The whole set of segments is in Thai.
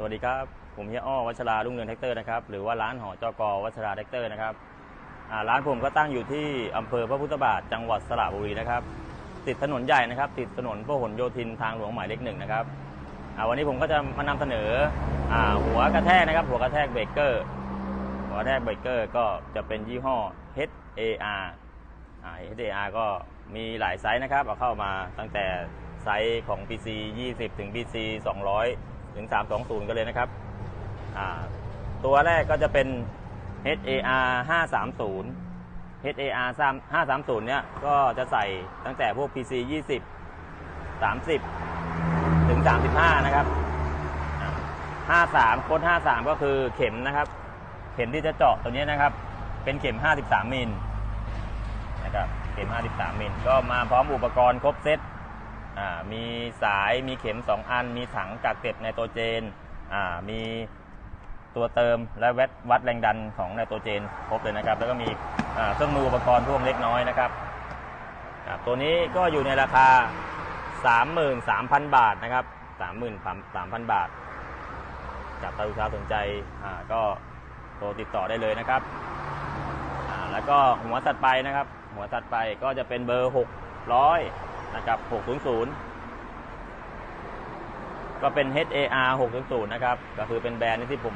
สวัสดีครับ ผมเฮียอ้อวัชราลุ่งเรืองแท็กเตอร์นะครับหรือว่าร้านหอจอกอวัชราแท็กเตอร์นะครับร้านผมก็ตั้งอยู่ที่อำเภอพระพุทธบาทจังหวัดสระบุรีนะครับ ติดถนนใหญ่นะครับ ติดถนนพหลโยธินทางหลวงหมายเลขหนึ่งนะครับวันนี้ผมก็จะมานำเสนออหัวกระแทกนะครับ หัวกระแทกเบรกเกอร์หัวกระแทกเบรกเกอร์ก็จะเป็นยี่ห้อ HAR HAR ก็มีหลายไซส์นะครับเอาเข้ามาตั้งแต่ไซส์ของ PC 20 ถึง PC 200 ถึง 320 กันเลยนะครับ ตัวแรกก็จะเป็น HAR 530 HAR 530 เนี่ยก็จะใส่ตั้งแต่พวก PC 20 30 ถึง 35 นะครับ 53 โค้ด53 ก็คือเข็มนะครับ เข็มที่จะเจาะตัวนี้นะครับ เป็นเข็ม 53 มิลนะครับ เข็ม 53 มิล ก็มาพร้อมอุปกรณ์ครบเซต มีสายมีเข็ม 2 อัน มีถังกักเก็บไนโตรเจนมีตัวเติมและวัดวัดแรงดันของไนโตรเจนครบเลยนะครับ แล้วก็มีเครื่องมืออุปกรณ์พวกเล็กน้อยนะครับตัวนี้ก็อยู่ในราคา 33,000 บาทนะครับ 33,000 บาทกับถ้าลูกค้าสนใจก็โทรติดต่อได้เลยนะครับ แล้วก็หัวตัดไปนะครับ หัวตัดไปก็จะเป็นเบอร์ 600 นะครับ 600 ก็เป็น HAR 600 นะครับ ก็คือเป็นแบรนด์ที่ผม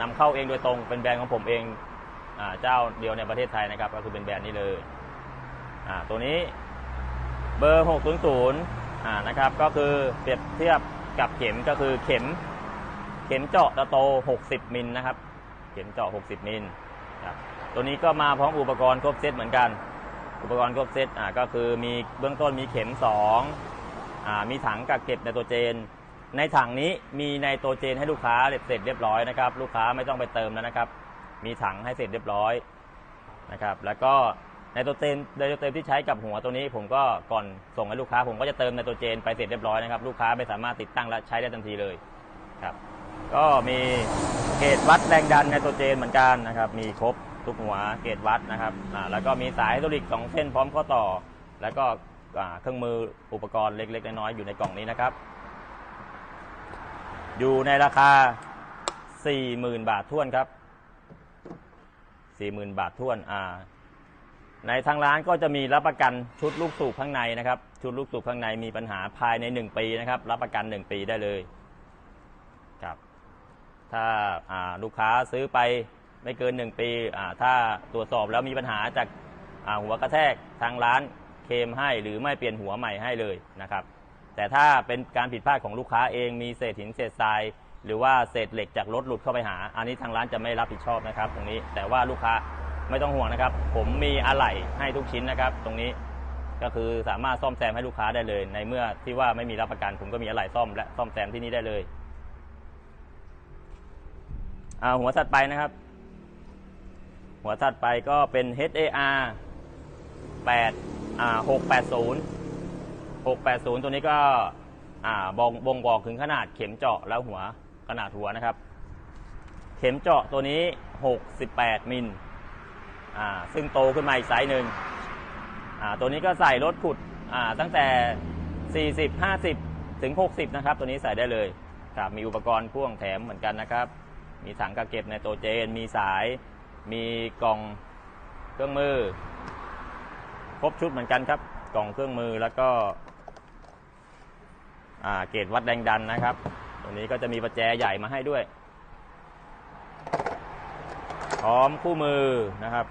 นำเข้าเองโดยตรง เป็นแบรนด์ของผมเองอเจ้าเดียวในประเทศไทยนะครับ ก็คือเป็นแบรนด์นี้เลยตัวนี้เบอร์ 600นะครับ ก็คือเปรียบเทียบกับเข็มก็คือเข็ม เข็มเจาะตะโต 60 มิลนะครับ เข็มเจาะ 60 มิลครับตัวนี้ก็มาพร้อมอุปกรณ์ครบเซตเหมือนกัน อุปกรณ์ครบเซตอ่าก็คือมีเบื้องต้นมีเข็ม2อ่ามีถังกักเก็บไนโตรเจน ในถังนี้มีไนโตรเจนให้ลูกค้าเสร็จเรียบร้อยนะครับ ลูกค้าไม่ต้องไปเติมแล้วนะครับ มีถังให้เสร็จเรียบร้อยนะครับ แล้วก็ไนโตรเจนไนโตรเจนที่ใช้กับหัวตัวนี้ ผมก็ก่อนส่งให้ลูกค้า ผมก็จะเติมไนโตรเจนไปเสร็จเรียบร้อยนะครับ ลูกค้าไม่สามารถติดตั้งและใช้ได้ทันทีเลยครับ ก็มีเกจวัดแรงดันไนโตรเจนเหมือนกันนะครับ มีครบ ทุกหัวเกจวัดนะครับแล้วก็มีสายไฮดรอลิกสองเส้นพร้อมข้อต่อ แล้วก็เครื่องมืออุปกรณ์เล็ก ๆ น้อยๆอยู่ในกล่องนี้นะครับ อยู่ในราคา 40,000 บาทท้วนครับ 40,000 บาทท้วนอ่าในทางร้านก็จะมีรับประกันชุดลูกสูบข้างในนะครับ ชุดลูกสูบข้างในมีปัญหาภายใน 1 ปีนะครับ รับประกัน 1 ปีได้เลยครับ ถ้าลูกค้าซื้อไป ไม่เกิน 1 ปีถ้าตรวจสอบแล้วมีปัญหาจากหัวกระแทกทางร้านเคมให้หรือไม่เปลี่ยนหัวใหม่ให้เลยนะครับ แต่ถ้าเป็นการผิดพลาดของลูกค้าเองมีเศษหินเศษทราย หรือว่าเศษเหล็กจากรถหลุดเข้าไปหา อันนี้ทางร้านจะไม่รับผิดชอบนะครับตรงนี้แต่ว่าลูกค้าไม่ต้องห่วงนะครับ ผมมีอะไหล่ให้ทุกชิ้นนะครับ ตรงนี้ก็คือสามารถซ่อมแซมให้ลูกค้าได้เลย ในเมื่อที่ว่าไม่มีรับประกันผมก็มีอะไหล่ซ่อมและซ่อมแซมที่นี่ได้เลยอ่าหัวถัดไปนะครับ หัวถัดไปก็เป็น HAR 8อ่า680 680 ตัวนี้ก็อ่าบองบ่งบอกถึงขนาดเข็มเจาะแล้วหัวขนาดหัวนะครับ เข็มเจาะตัวนี้ 68 มิลอ่าซึ่งโตขึ้นมาอีกไซส์หนึ่งอ่าตัวนี้ก็ใส่รถขุดอ่าตั้งแต่ 40 50 ถึง 60 นะครับ ตัวนี้ใส่ได้เลยครับมีอุปกรณ์พ่วงแถมเหมือนกันนะครับ มีถังกักเก็บในโตเจน มีสาย มีกล่องเครื่องมือ ครบชุดเหมือนกันครับ กล่องเครื่องมือแล้วก็เกจวัดแรงดันนะครับ ตัวนี้ก็จะมีประแจใหญ่มาให้ด้วย พร้อมคู่มือนะครับ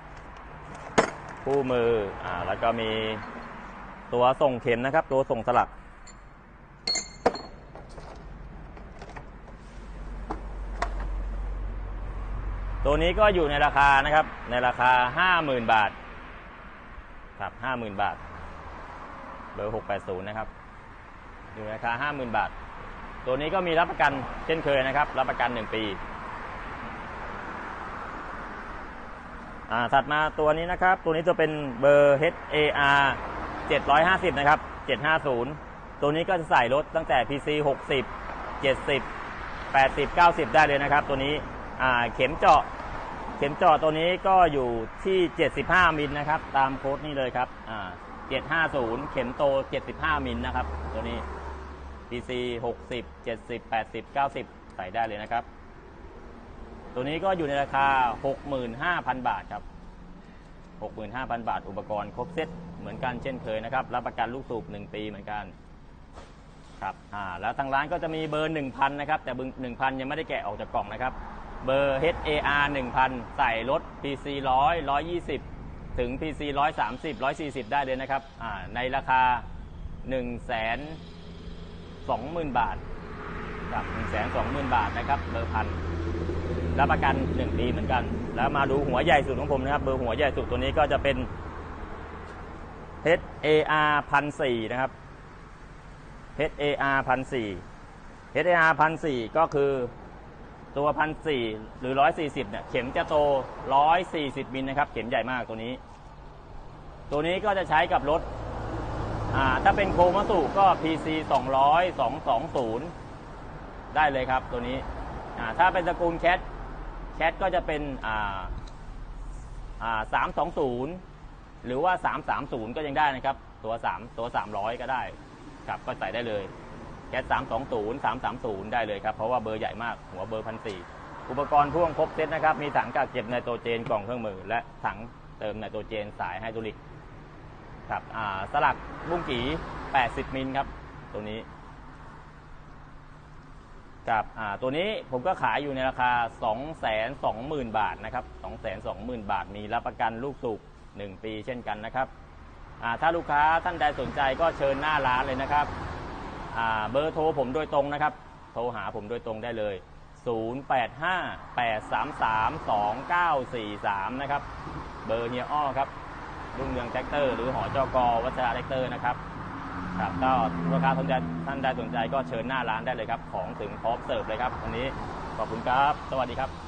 คู่มืออแล้วก็มีตัวส่งเข็มนะครับ ตัวส่งสลัก ตัวนี้ก็อยู่ในราคานะครับ ในราคา 50,000 บาท ครับ 50,000 บาท เบอร์ 680 นะครับ อยู่ในราคา 50,000 บาท ตัวนี้ก็มีรับประกันเช่นเคยนะครับ รับประกัน 1 ปี อ่า ถัดมาตัวนี้นะครับ ตัวนี้จะเป็นเบอร์ HAR 750 นะครับ 750 ตัวนี้ก็จะใส่รถตั้งแต่ PC 60 70 80 90 ได้เลยนะครับ ตัวนี้อ่าเข็มเจาะ เข็มเจาะตัวนี้ก็อยู่ที่ 75 มิลนะครับ ตามโค้ดนี้เลยครับอ่า750 เข็มโต 75 มิลนะครับ ตัวนี้ PC 60 70 80 90 ใส่ได้เลยนะครับ ตัวนี้ก็อยู่ในราคา 65,000 บาทครับ 65,000 บาท อุปกรณ์ครบเซตเหมือนกันเช่นเคยนะครับ รับประกันลูกสูบ 1 ปีเหมือนกันครับอ่าแล้วทางร้านก็จะมีเบอร์ 1,000 นะครับ แต่เบอร์1,000 ยังไม่ได้แกะออกจากกล่องนะครับ เบอร์ HAR 1,000 ใส่รถ PC 100 120 ถึง PC 130 140 ได้เลยนะครับ ในราคา 1 2 0 0 0 0 บาทกับ1 2 0 0 0 0 บาทนะครับ เบอร์พันรับประกัน 1 ปีเหมือนกัน แล้วมาดูหัวใหญ่สุดของผมนะครับ เบอร์หัวใหญ่สุดตัวนี้ก็จะเป็น HAR 1,400นะครับ HAR 1,400 HAR 1,400ก็คือ ตัว1,400หรือ140เนี่ยเข็มจะโต140มิลนะครับ เข็มใหญ่มากตัวนี้ ตัวนี้ก็จะใช้กับรถอ่าถ้าเป็นโคมาสุก็ PC 200 220 ได้เลยครับตัวนี้อ่าถ้าเป็นตระกูลแคทแคทก็จะเป็นอ่าอ่า320หรือว่า330ก็ยังได้นะครับ ตัว3ตัว300ก็ได้ครับก็ใส่ได้เลย แก๊ส320 330 ได้เลยครับ เพราะว่าเบอร์ใหญ่มากหัวเบอร์พันสอุปกรณ์พ่วงครบเซตนะครับ มีถังกักเก็บไนโตรเจนกล่องเครื่องมือ และถังเติมไนโตรเจนสายไฮดรอลิกครับสลักบุ้งกี80 มิลครับ ตัวนี้กับตัวนี้ผมก็ขายอยู่ในราคา 220,000 บาทนะครับ 220,000 บาท มีรับประกันลูกสูบ1 ปีเช่นกันนะครับถ้าลูกค้าท่านใดสนใจก็เชิญหน้าร้านเลยนะครับ เบอร์โทรผมโดยตรงนะครับ โทรหาผมโดยตรงได้เลย 0858332943 นะครับ เบอร์เฮียอ้อครับ รุ่งเรืองแท็กเตอร์ หรือหอจกอวัชราแท็กเตอร์นะครับ ครับก็ลูกค้าสนใจท่านใดสนใจก็เชิญหน้าร้านได้เลยครับ ของถึงพร้อมเสิร์ฟเลยครับวันนี้ขอบคุณครับ สวัสดีครับ